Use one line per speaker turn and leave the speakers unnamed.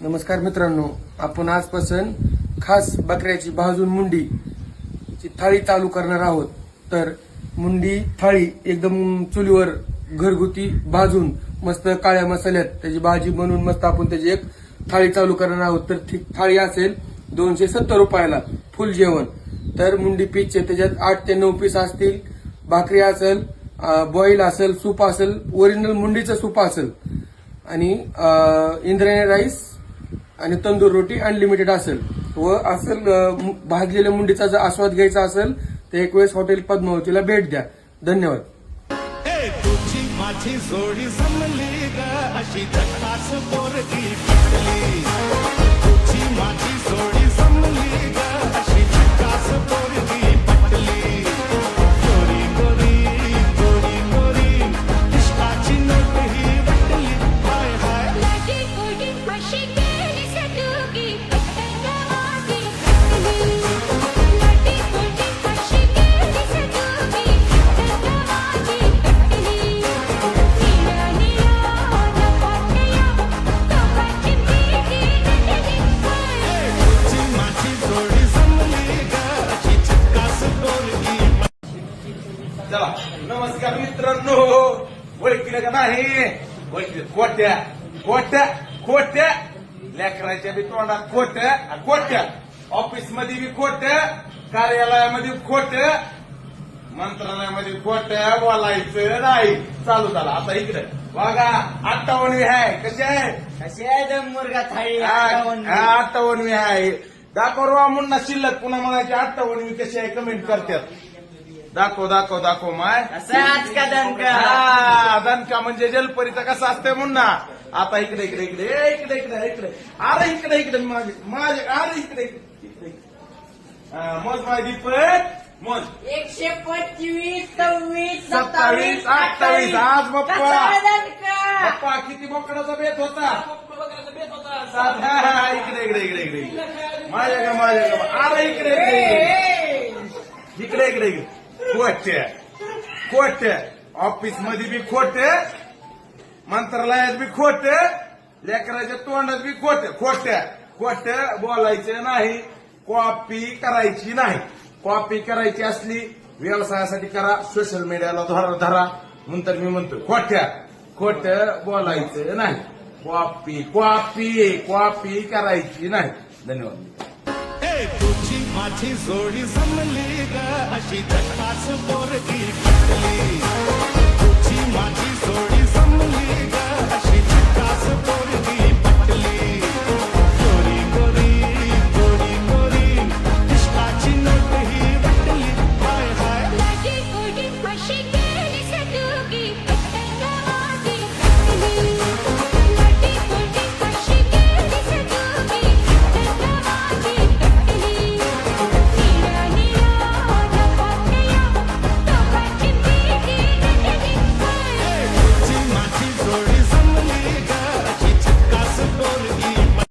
नमस्कार मित्रांनो आपण आजपासून खास बकऱ्याची भाजून मुंडी ची थाळी चालू करणार आहोत. तर मुंडी थाळी एकदम चुलीवर घरगुती भाजून मस्त काळ्या मसाल्यात त्याची भाजी बनवून मस्त आपण त्याची एक थाळी चालू करणार आहोत. तर ती थाळी असेल दोनशे सत्तर रुपयाला फुल जेवण. तर मुंडी पीसचे त्याच्यात आठ ते नऊ पीस असतील. भाकरी असेल बॉईल असेल सूप असेल ओरिजिनल मुंडीचं सूप असेल. आणि इंद्रायणी राईस आणि तंदूर रोटी अनलिमिटेड असेल. व असेल भाजलेल्या मुंडीचा जर आस्वाद घ्यायचा असेल तर एक वेळेस हॉटेल पद्मावतीला भेट द्या. धन्यवाद.
माझी जोडी जमली अशी
ओळखीलं का नाही ओळखीलं कोट्या कोट्या खोट्या लेकराच्या बी तोंडात खोट्या कोट्या ऑफिसमध्ये बी खोट कार्यालयामध्ये खोट मंत्रालयामध्ये खोट्या बोलायचं नाही चालू झालं आता इकडे बघा अठ्ठावन्नवी आहे कशी आहे
कशी आहे दम मुर्गा थाळी
हा, आहे दाखवा मुन्ना शिल्लक पुन्हा म्हणायची अठ्ठावन्नवी कशी आहे कमेंट करतात दाखव दाखव दाखव माय
आज का दणका
हा, दणका म्हणजे जलपरीचा कसा असतंय मुन्ना आता इकडे इकडे इकडे ए, इकडे इकडे इकडे अरे इकडे इकडे माझे माझे अरे इकडे इकडे इकडे हा, मोज माझी दीपक मोज
एकशे पंचवीस सव्वीस
सत्तावीस, अठ्ठावीस. आज बाप्पा.
कसा आहे दणका?
पप्पा किती बोकडाचा बेत होता हा, हा, हा, इकडे इकडे इकडे इकडे इकडे माझ्या का माझ्या का अरे इकडे इकडे इकडे इकडे इकडे इकडे खोटे खोटे ऑफिसमध्ये बी खोटे मंत्रालयात बी खोटे लेकराच्या तोंडात बी खोटे खोटे खोटे बोलायचे नाही. कॉपी करायची नाही. कॉपी करायची असली व्यवसायासाठी करा सोशल मीडियाला धरा धरा. नंतर मी म्हणतो खोट्या खोट बोलायचं नाही. कॉपी कॉपी कॉपी करायची नाही. धन्यवाद.
माझी जोडी जमली अशी झकास पोरगी